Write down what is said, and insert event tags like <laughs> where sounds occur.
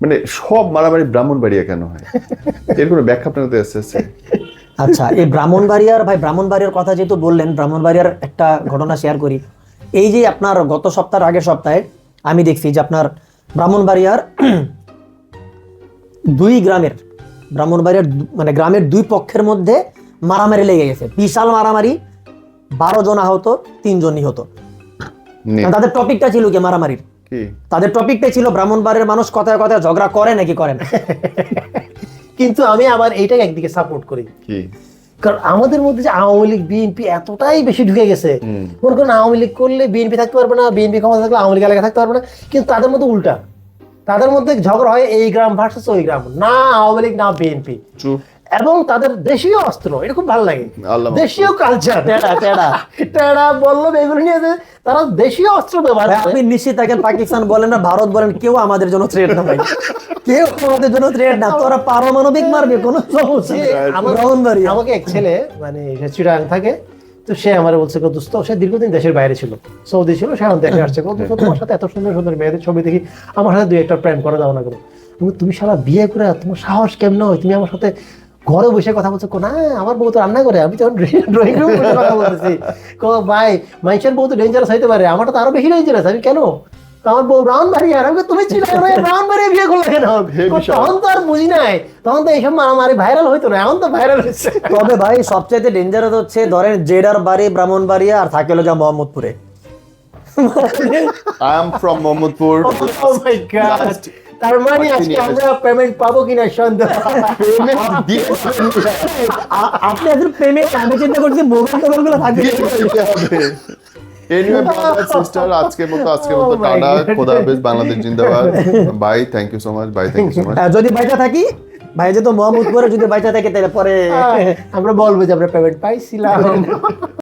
মানে সব মারামারি ব্রাহ্মণবাড়িয়া কেন হয়? এর কোনো ব্যাখ্যা আপনার কাছে আছে- আচ্ছা এই ব্রাহ্মণবাড়িয়ার ভাই ব্রাহ্মণবাড়িয়ার কথা যেহেতু বললেন ব্রাহ্মণবাড়িয়ার একটা ঘটনা শেয়ার করি। এই যে আপনার গত সপ্তাহের আগের সপ্তাহে আমি দেখছি যে আপনার ব্রাহ্মণবাড়িয়ার <clears throat> দুই গ্রামের ব্রাহ্মণবাড়িয়ার মানে গ্রামের দুই পক্ষের মধ্যে মারামারি লেগে গেছে। বিশাল মারামারি বারো জন আহত তিনজন নিহত। তাদের টপিকটা ছিল কি মারামারির? তাদের টপিকটাই ছিল ব্রাহ্মণবাড়ির মানুষ কথায় কথায় ঝগড়া করে নাকি করে না? <laughs> কিন্তু আমি আবার এইটাই একদিকে সাপোর্ট করি। কারণ আমাদের মধ্যে যে আওয়ামী লীগ বিএনপি এতটাই বেশি ঢুকে গেছে। মনে করেন আওয়ামী লীগ করলে বিএনপি থাকতে পারবে না বিএনপি ক্ষমতা থাকলে আওয়ামী লীগ এলাকা থাকতে পারবে না। কিন্তু তাদের মধ্যে উল্টা। তাদের মধ্যে ঝগড়া হয় এই গ্রাম ভার্সেস ওই গ্রাম। না আওয়ামী লীগ না বিএনপি। এবং তাদের দেশীয় অস্ত্র এটা খুব ভালো লাগে। দেশীয় কালচার টেড়া টেড়া। টেরা বলল এগুলো নিয়ে যে তারা দেশীয় অস্ত্র ব্যবহার আপনি নিশ্চিত থাকেন পাকিস্তান বলেন না ভারত বলেন কেউ আমাদের জন্য থ্রেট না ভাই। কেউ আমাদের জন্য থ্রেট না। তোরা পারমাণবিক মারবে কোনো সমস্যা আমার- আমাকে এক ছেলে মানে চিটাং থাকে তো সে আমার বলছে কত দোস্ত সে দীর্ঘদিন দেশের বাইরে ছিল। সৌদি ছিল সে এখন দেখে আসছে। কত তোমার সাথে এত সুন্দর সুন্দর মেয়েদের ছবি দেখি আমার সাথে দুই একটা প্রেম করে দাও না কেন? তুমি সারা বিয়ে করে তোমার সাহস কেমন হয়? তুমি আমার সাথে ঘরে বসে কথা বলছো কো, না আমার বউ তো রান্না করে আমি তখন ড্রয়িং রুমে <laughs> বসে কথা বলতেছি। কো ভাই মানুষের বউ তো ডেঞ্জারাস হইতে পারে আমারটা তো আরও বেশি ডেঞ্জারাস আমি কেন? আমার বউ রাউন্ড বাড়ি আর আমি তুমি ছিল রাউন্ড বাড়ি বিয়ে করলে কেন। <laughs> তখন তো আর বুঝি নাই তখন তো এইসব মারামারি ভাইরাল হইতো না এখন তো ভাইরাল হচ্ছে <laughs> তবে ভাই সবচাইতে ডেঞ্জারাস হচ্ছে ধরেন জেডার বাড়ি ব্রাহ্মণবাড়িয়া আর থাকে মোহাম্মদপুরে। I am from Mohammadpur Oh my God! তার মানে আজকে আমরা পেমেন্ট পাবো কিনা সন্দেহ। আপনি আসলে পেমেন্ট আমি চিন্তা করছি মোবাইল টোবাইলগুলো থাকবে এনিওয়ে ব্রাদার সিস্টার আজকের মতো আজকের মতো Oh টাটা। God. খোদা হাফেজ বাংলাদেশ জিন্দাবাদ। Bye thank you so much bye thank you so much যদি বাইচা থাকি ভাই যেহেতু মোহাম্মদপুরে যদি বাইচা থাকে তাহলে পরে আমরা বলব যে আমরা পেমেন্ট পাইছিলাম। <laughs>